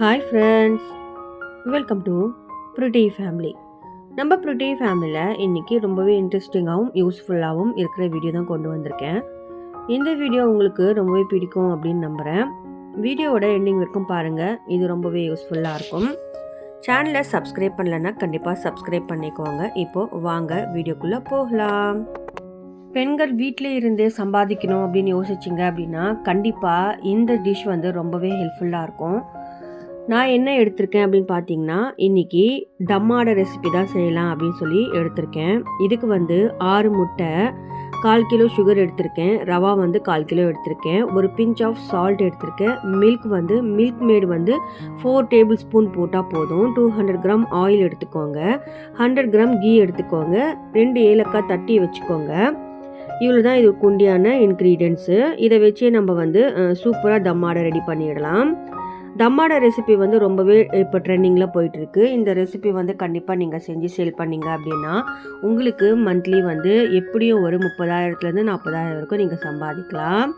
Hi friends welcome to pretty family நம்ம pretty ஃபேமிலியில் இன்றைக்கி ரொம்பவே இன்ட்ரெஸ்டிங்காகவும் யூஸ்ஃபுல்லாகவும் இருக்கிற வீடியோ தான் கொண்டு வந்திருக்கேன். இந்த வீடியோ உங்களுக்கு ரொம்பவே பிடிக்கும் அப்படின்னு நம்புகிறேன் வீடியோவோட எண்டிங் வரைக்கும் பாருங்கள் இது ரொம்பவே யூஸ்ஃபுல்லாக இருக்கும். சேனலை சப்ஸ்கிரைப் பண்ணலைன்னா கண்டிப்பாக சப்ஸ்கிரைப் பண்ணிக்கோங்க. இப்போது வாங்க வீடியோக்குள்ளே போகலாம். பெண்கள் வீட்டிலே இருந்தே சம்பாதிக்கணும் அப்படின்னு யோசிச்சிங்க அப்படின்னா கண்டிப்பாக இந்த டிஷ் வந்து ரொம்பவே ஹெல்ப்ஃபுல்லாக இருக்கும். நான் என்ன எடுத்திருக்கேன் அப்படின்னு பார்த்தீங்கன்னா இன்றைக்கி தம்மாட ரெசிபி தான் செய்யலாம் அப்படின்னு சொல்லி எடுத்திருக்கேன். இதுக்கு வந்து ஆறு முட்டை கால் கிலோ சுகர் எடுத்திருக்கேன். ரவா வந்து கால் கிலோ எடுத்திருக்கேன். ஒரு பிஞ்ச் ஆஃப் சால்ட் எடுத்திருக்கேன். மில்க் வந்து மில்க் மேடு வந்து ஃபோர் டேபிள் ஸ்பூன் போட்டால் போதும். டூ ஹண்ட்ரட் கிராம் ஆயில் எடுத்துக்கோங்க. ஹண்ட்ரட் கிராம் கீ எடுத்துக்கோங்க. ரெண்டு ஏலக்காய் தட்டி வச்சுக்கோங்க. இவ்வளோ தான் இது குண்டியான இன்க்ரீடியன்ஸு இதை வச்சே நம்ம வந்து சூப்பராக தம்மாடை ரெடி பண்ணிடலாம். தம்மாட ரெசிபி வந்து ரொம்பவே இப்போ ட்ரெண்டிங்கில் போயிட்டுருக்கு. இந்த ரெசிபி வந்து கண்டிப்பாக நீங்கள் செஞ்சு சேல் பண்ணீங்க அப்படின்னா உங்களுக்கு மந்த்லி வந்து எப்படியும் ஒரு முப்பதாயிரத்துலேருந்து நாற்பதாயிரம் வரைக்கும் நீங்கள் சம்பாதிக்கலாம்.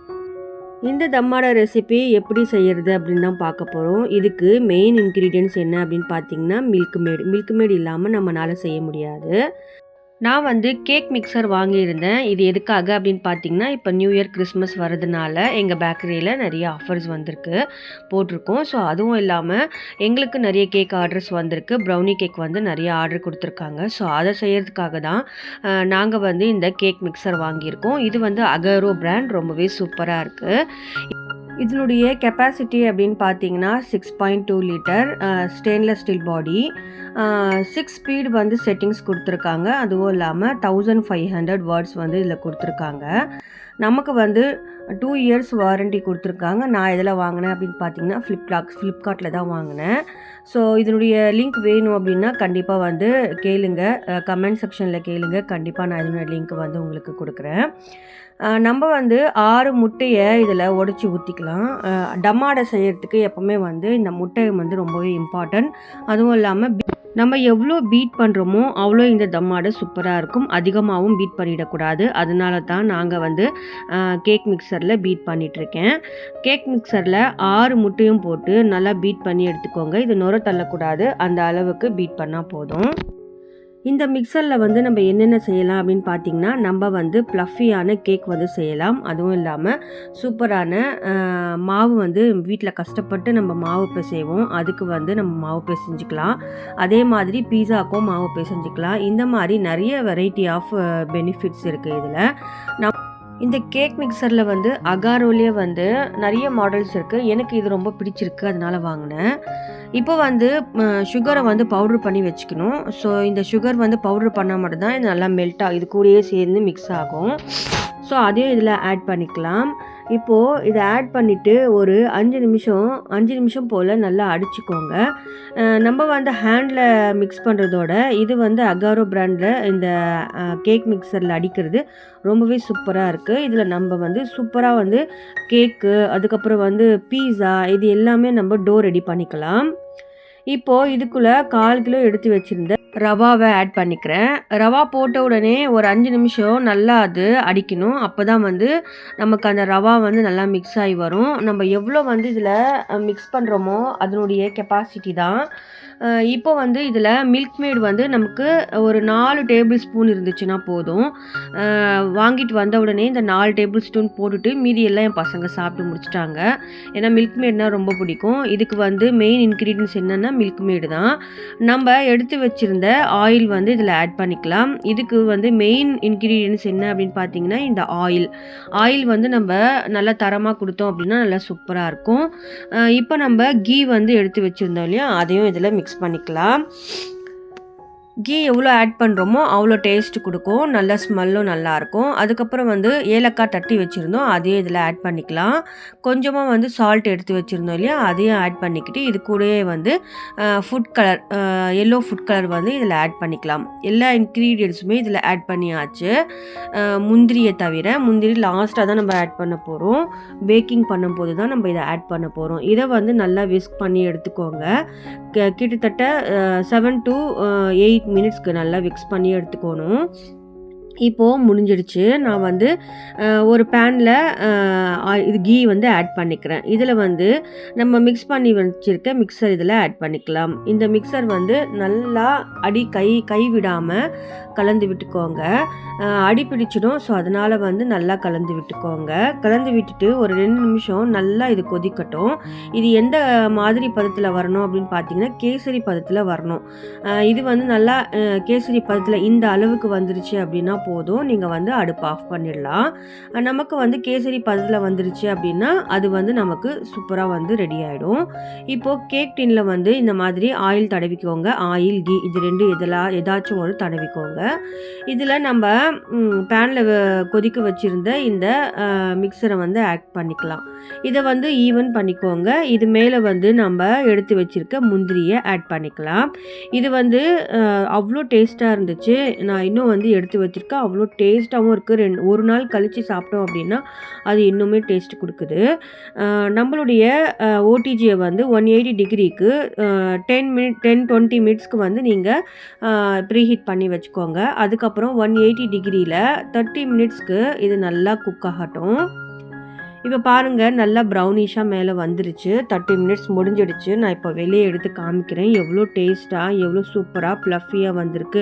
இந்த தம்மாட ரெசிபி எப்படி செய்கிறது அப்படின்னு தான் பார்க்க போகிறோம் இதுக்கு மெயின் இன்க்ரீடியன்ஸ் என்ன அப்படின்னு பார்த்தீங்கன்னா மில்க் மேட் மில்க் மேட் இல்லாமல் நம்மளால் செய்ய முடியாது. நான் வந்து கேக் மிக்சர் வாங்கியிருந்தேன். இது எதுக்காக அப்படின்னு பார்த்தீங்கன்னா இப்போ நியூ இயர் கிறிஸ்மஸ் வரதுனால எங்கள் பேக்கரியில் நிறைய ஆஃபர்ஸ் வந்திருக்கு போட்டிருக்கோம். ஸோ அதுவும் இல்லாமல் எங்களுக்கு நிறைய கேக் ஆர்டர்ஸ் வந்திருக்கு. ப்ரௌனி கேக் வந்து நிறைய ஆர்டர் கொடுத்துருக்காங்க. ஸோ அதை செய்கிறதுக்காக தான் நாங்கள் வந்து இந்த கேக் மிக்சர் வாங்கியிருக்கோம். இது வந்து அகரோ பிராண்ட் ரொம்பவே சூப்பராக இருக்குது இதனுடைய கெப்பாசிட்டி அப்படின்னு பார்த்தீங்கன்னா six point two litre stainless steel body six speed வந்து செட்டிங்ஸ் கொடுத்துருக்காங்க. அதுவும் இல்லாமல் தௌசண்ட் ஃபைவ் ஹண்ட்ரட் வேர்ட்ஸ் வந்து இதில் கொடுத்துருக்காங்க. நமக்கு வந்து டூ இயர்ஸ் வாரண்டி கொடுத்துருக்காங்க. நான் இதில் வாங்கினேன் அப்படின்னு பார்த்தீங்கன்னா ஃப்ளிப்கார்ட் ஃப்ளிப்கார்ட்டில் தான் வாங்கினேன். ஸோ இதனுடைய லிங்க் வேணும் அப்படின்னா கண்டிப்பாக வந்து கேளுங்க. கமெண்ட் செக்ஷனில் கேளுங்க. கண்டிப்பாக நான் இதனுடைய லிங்க் வந்து உங்களுக்கு கொடுக்குறேன். நம்ம வந்து ஆறு முட்டையை இதில் உடச்சி ஊற்றிக்கலாம் டமாடை செய்கிறதுக்கு எப்போவுமே வந்து இந்த முட்டை வந்து ரொம்பவே இம்பார்ட்டன்ட் அதுவும் இல்லாமல் நம்ம எவ்வளோ பீட் பண்ணுறோமோ அவ்வளோ இந்த தம்மாடை சூப்பராக இருக்கும். அதிகமாகவும் பீட் பண்ணிடக்கூடாது. அதனால தான் நாங்கள் வந்து கேக் மிக்சரில் பீட் பண்ணிகிட்ருக்கேன் கேக் மிக்சரில் ஆறு முட்டையும் போட்டு நல்லா பீட் பண்ணி எடுத்துக்கோங்க. இது நுர தள்ளக்கூடாது. அந்த அளவுக்கு பீட் பண்ணால் போதும். இந்த மிக்சரில் வந்து நம்ம என்னென்ன செய்யலாம் அப்படின்னு பார்த்தீங்கன்னா நம்ம வந்து ப்ளஃபியான கேக் வந்து செய்யலாம். அதுவும் இல்லாமல் சூப்பரான மாவு வந்து வீட்டில் கஷ்டப்பட்டு நம்ம மாவு பிசைவோம். அதுக்கு வந்து நம்ம மாவு பிசைஞ்சிக்கலாம். அதே மாதிரி பீஸாக்கும் மாவு பிசைஞ்சிக்கலாம். இந்த மாதிரி நிறைய வெரைட்டி ஆஃப் பெனிஃபிட்ஸ் இருக்குது இதில். நம் இந்த கேக் மிக்சரில் வந்து அகாரோலேயே வந்து நிறைய மாடல்ஸ் இருக்குது எனக்கு இது ரொம்ப பிடிச்சிருக்கு. அதனால் வாங்கினேன். இப்போ வந்து சுகரை வந்து பவுட்ரு பண்ணி வச்சுக்கணும். ஸோ இந்த சுகர் வந்து பவுட்ரு பண்ணால் மட்டும்தான் இது நல்லா மெல்ட் ஆகும் இது கூடயே சேர்ந்து மிக்ஸ் ஆகும். ஸோ அதையும் இதில் ஆட் பண்ணிக்கலாம். இப்போது இதை ஆட் பண்ணிவிட்டு ஒரு அஞ்சு நிமிஷம் அஞ்சு நிமிஷம் போல் நல்லா அடிச்சுக்கோங்க. நம்ம வந்து ஹேண்டில் மிக்ஸ் பண்ணுறதோட இது வந்து அகாரோ பிராண்டில் இந்த கேக் மிக்சரில் அடிக்கிறது ரொம்பவே சூப்பராக இருக்குது இதில் நம்ம வந்து சூப்பராக வந்து கேக்கு அதுக்கப்புறம் வந்து பீஸா இது எல்லாமே நம்ம டோ ரெடி பண்ணிக்கலாம். இப்போது இதுக்குள்ளே கால் கிலோ எடுத்து வச்சுருந்த ரவாவை ஆட் பண்ணிக்கிறேன். ரவா போட்ட உடனே ஒரு அஞ்சு நிமிஷம் நல்லா அது அடிக்கணும். அப்போ தான் வந்து நமக்கு அந்த ரவா வந்து நல்லா மிக்ஸ் ஆகி வரும். நம்ம எவ்வளோ வந்து இதில் மிக்ஸ் பண்ணுறோமோ அதனுடைய கெப்பாசிட்டி தான். இப்போ வந்து இதில் மில்க் மேட் வந்து நமக்கு ஒரு நாலு டேபிள் ஸ்பூன் இருந்துச்சுன்னா போதும். வாங்கிட்டு வந்த உடனே இந்த நாலு டேபிள் ஸ்பூன் போட்டுட்டு மீதி எல்லாம் என் பசங்க சாப்பிட்டு முடிச்சிட்டாங்க. ஏன்னா மில்க் மேட்னால் ரொம்ப பிடிக்கும். இதுக்கு வந்து மெயின் இன்க்ரீடியன்ஸ் என்னென்னா மில்க் மேடு தான். நம்ம எடுத்து வச்சுருந்த ஆயில் வந்து இதில் ஆட் பண்ணிக்கலாம். இதுக்கு வந்து மெயின் இன்க்ரீடியன்ஸ் என்ன அப்படின்னு பார்த்தீங்கன்னா இந்த ஆயில் ஆயில் வந்து நம்ம நல்லா தரமாக கொடுத்தோம் அப்படின்னா நல்லா சூப்பராக இருக்கும். இப்போ நம்ம கீ வந்து எடுத்து வச்சுருந்தோம் இல்லையா? அதையும் இதில் மிக்ஸ் பண்ணிக்கலாம். கீ எவ்வளோ ஆட் பண்ணுறோமோ அவ்வளோ டேஸ்ட் கொடுக்கும். நல்ல ஸ்மெல்லும் நல்லாயிருக்கும். அதுக்கப்புறம் வந்து ஏலக்காய் தட்டி வச்சுருந்தோம். அதையும் இதில் ஆட் பண்ணிக்கலாம். கொஞ்சமாக வந்து சால்ட் எடுத்து வச்சுருந்தோம் இல்லையா? அதையும் ஆட் பண்ணிக்கிட்டு இது கூடயே வந்து food colour yellow food colour வந்து இதில் ஆட் பண்ணிக்கலாம். எல்லா இன்க்ரீடியன்ஸுமே இதில் ஆட் பண்ணியாச்சு. முந்திரியை தவிர முந்திரி லாஸ்ட்டாக தான் நம்ம ஆட் பண்ண போகிறோம் பேக்கிங் பண்ணும்போது தான் நம்ம இதை ஆட் பண்ண போகிறோம் இதை வந்து நல்லா விஸ்க் பண்ணி எடுத்துக்கோங்க. கிட்டத்தட்ட செவன் டு எயிட் மினிட்ஸ்க்கு நல்லா மிக்ஸ் பண்ணி எடுத்துக்கணும். இப்போது முடிஞ்சிடுச்சு. நான் வந்து ஒரு பேனில் இது கீ வந்து ஆட் பண்ணிக்கிறேன். இதில் வந்து நம்ம மிக்ஸ் பண்ணி வச்சுருக்க மிக்சர் இதில் ஆட் பண்ணிக்கலாம். இந்த மிக்சர் வந்து நல்லா அடி கை கை விடாமல் கலந்து விட்டுக்கோங்க. அடி பிடிச்சிடும். ஸோ அதனால் வந்து நல்லா கலந்து விட்டுக்கோங்க. கலந்து விட்டுட்டு ஒரு ரெண்டு நிமிஷம் நல்லா இது கொதிக்கட்டும். இது எந்த மாதிரி பதத்தில் வரணும் அப்படின்னு பார்த்தீங்கன்னா கேசரி பதத்தில் வரணும். இது வந்து நல்லா கேசரி பதத்தில் இந்த அளவுக்கு வந்துருச்சு அப்படின்னா போதும். நீங்கள் வந்து அடுப்பு ஆஃப் பண்ணிடலாம். நமக்கு வந்து கேசரி பதத்தில் வந்துருச்சு அப்படின்னா அது வந்து நமக்கு சூப்பராக வந்து ரெடி ஆகிடும் இப்போது கேக் டின்னில் வந்து இந்த மாதிரி ஆயில் தடவிக்கோங்க. ஆயில் கீ இது ரெண்டு இதெல்லாம் ஏதாச்சும் ஒரு தடவிக்கோங்க. இதில் நம்ம பேனில் கொதிக்க வச்சுருந்த இந்த மிக்சரை வந்து ஆட் பண்ணிக்கலாம். இதை வந்து ஈவன் பண்ணிக்கோங்க. இது மேலே வந்து நம்ம எடுத்து வச்சுருக்க முந்திரியை ஆட் பண்ணிக்கலாம். இது வந்து அவ்வளோ டேஸ்ட்டாக இருந்துச்சு. நான் இன்னும் வந்து எடுத்து வச்சுருக்கேன். அவ்வளோ டேஸ்ட்டாகவும் இருக்குது ரெண்டு ஒரு நாள் கழித்து சாப்பிட்டோம் அப்படின்னா அது இன்னுமே டேஸ்ட் கொடுக்குது. நம்மளுடைய ஓடிஜியை வந்து ஒன் எயிட்டி டிகிரிக்கு டென் மினிட் டென் டுவெண்ட்டி மினிட்ஸ்க்கு வந்து நீங்கள் ப்ரீஹீட் பண்ணி வச்சுக்கோங்க. அதுக்கப்புறம் ஒன் எயிட்டி டிகிரியில் தேர்ட்டி மினிட்ஸ்க்கு இது நல்லா குக் ஆகட்டும். இப்போ பாருங்கள் நல்லா ப்ரௌனிஷாக மேலே வந்துருச்சு. தேர்ட்டி மினிட்ஸ் முடிஞ்சிடுச்சு. நான் இப்போ வெளியே எடுத்து காமிக்கிறேன். எவ்வளோ டேஸ்ட்டாக எவ்வளோ சூப்பராக ப்ளஃபியாக வந்திருக்கு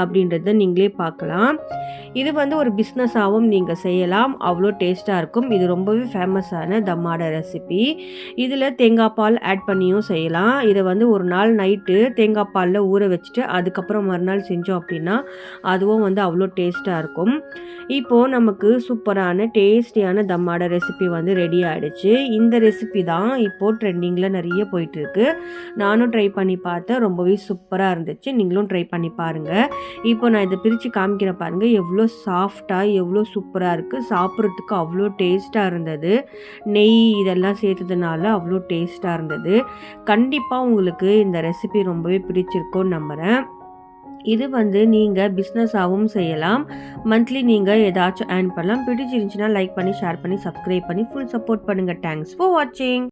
அப்படின்றத நீங்களே பார்க்கலாம். இது வந்து ஒரு பிஸ்னஸாகவும் நீங்கள் செய்யலாம். அவ்வளோ டேஸ்ட்டாக இருக்கும். இது ரொம்பவே ஃபேமஸான தம்மாட ரெசிபி இதில் தேங்காய் பால் ஆட் பண்ணியும் செய்யலாம். இதை வந்து ஒரு நாள் நைட்டு தேங்காய் பாலில் ஊற வச்சுட்டு அதுக்கப்புறம் மறுநாள் செஞ்சோம் அப்படின்னா அதுவும் வந்து அவ்வளோ டேஸ்ட்டாக இருக்கும். இப்போது நமக்கு சூப்பரான டேஸ்டியான தம்மாட ரெசிபி வந்து ரெடி ஆகிடுச்சு இந்த ரெசிபி தான் இப்போது ட்ரெண்டிங்கில் நிறைய போயிட்டுருக்கு. நானும் ட்ரை பண்ணி பார்த்தேன். ரொம்பவே சூப்பராக இருந்துச்சு. நீங்களும் ட்ரை பண்ணி பாருங்கள் இப்போ நான் இதை பிரித்து காமிக்கிறேன் பாருங்கள் எவ்வளோ சாஃப்டாக எவ்வளோ சூப்பராக இருக்குது சாப்பிட்றதுக்கு அவ்வளோ டேஸ்ட்டாக இருந்தது. நெய் இதெல்லாம் சேர்த்ததுனால அவ்வளோ டேஸ்ட்டாக இருந்தது. கண்டிப்பாக உங்களுக்கு இந்த ரெசிபி ரொம்பவே பிடிச்சிருக்கும்னு நம்புகிறேன் இது வந்து நீங்கள் பிஸ்னஸாகவும் செய்யலாம். மந்த்லி நீங்கள் ஏதாச்சும் ஏர்ன் பண்ணலாம். பிடிச்சிருந்துச்சுன்னா லைக் பண்ணி ஷேர் பண்ணி சப்ஸ்கிரைப் பண்ணி ஃபுல் சப்போர்ட் பண்ணுங்கள் தேங்க்ஸ் ஃபார் வாட்சிங்